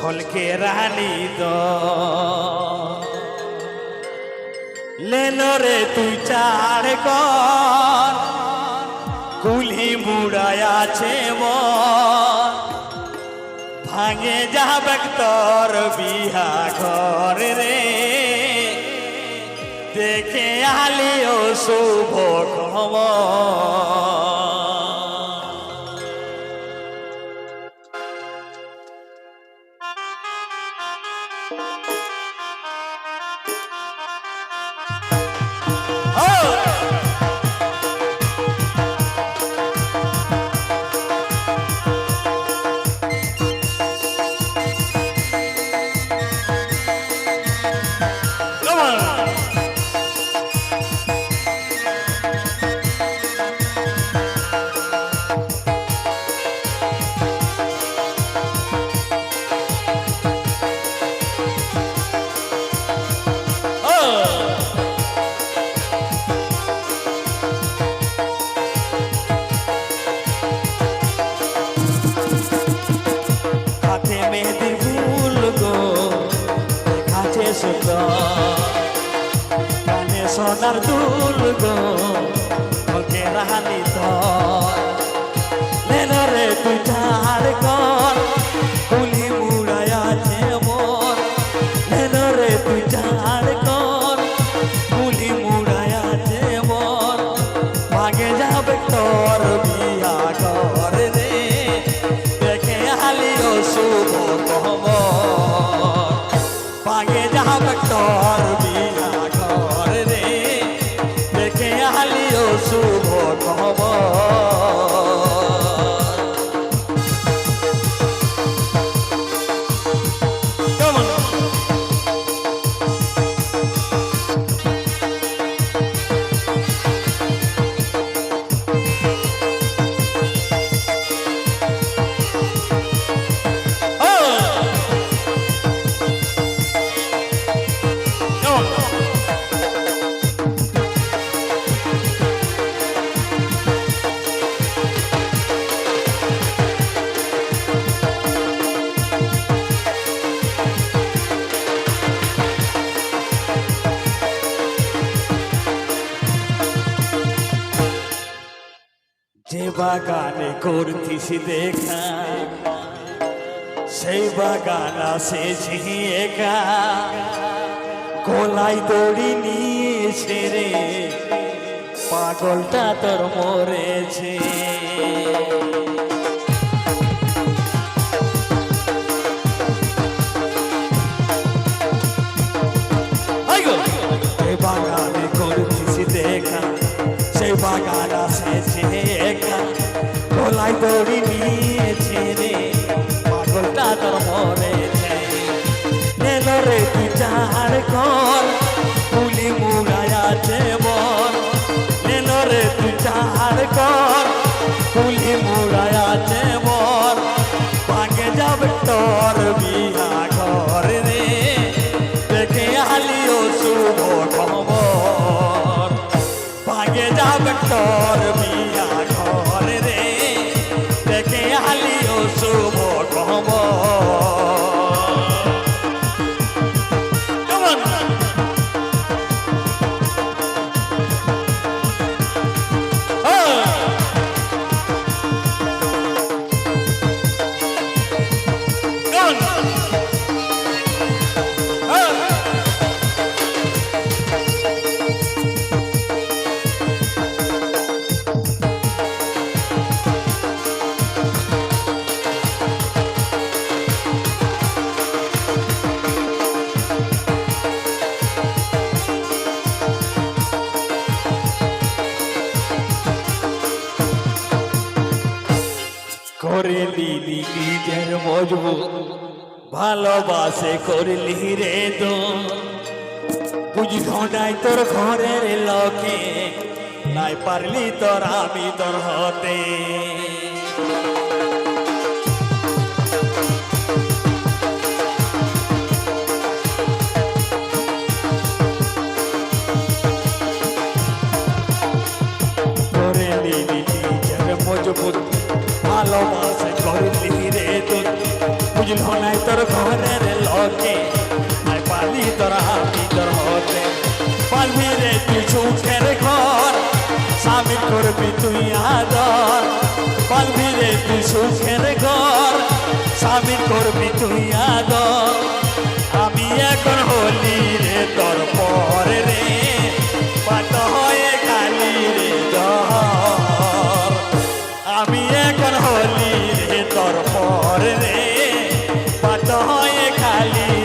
ছলকে রানি তো লেলো রে তুই চার কর। কুলি মুড়ায় আছে মন। ভাঙে যাবে তোর বিহা ঘর রে। দেখে আলিও শুভ খবর हो মেহেদির গো কাছে সুন্দর। কানে সোনার দুল গো ওকে রাহালি তো তোর যে বাগানে করতিস দেখা, সেই বাগান আসে একা। গোলাই দড়ি নিয়েছে রে, পাগলটা তোর মরেছে। বাগানে করতিস দেখা, সেই বাগান আসেছে একা গলায় দড়ি নিয়েছে করে লিলি নিজের মজবুত। ভালোবাসে করলি রে তো। বুঝি ঘটাই তোর ঘরের লোকে নাই পারলি তোর আমি তোর হতে। মজবুত। ভালোবাস করলি রে তুই বুঝল নাই তোর ঘরের লোকে আর পালি তোর হাতি তোর হতে পারবি রে তুই চোখের ঘর, স্বামী করবি তুই আদর। পারবি রে তুই সুখের ঘর, স্বামী করবি তুই আদর। নয় খালি।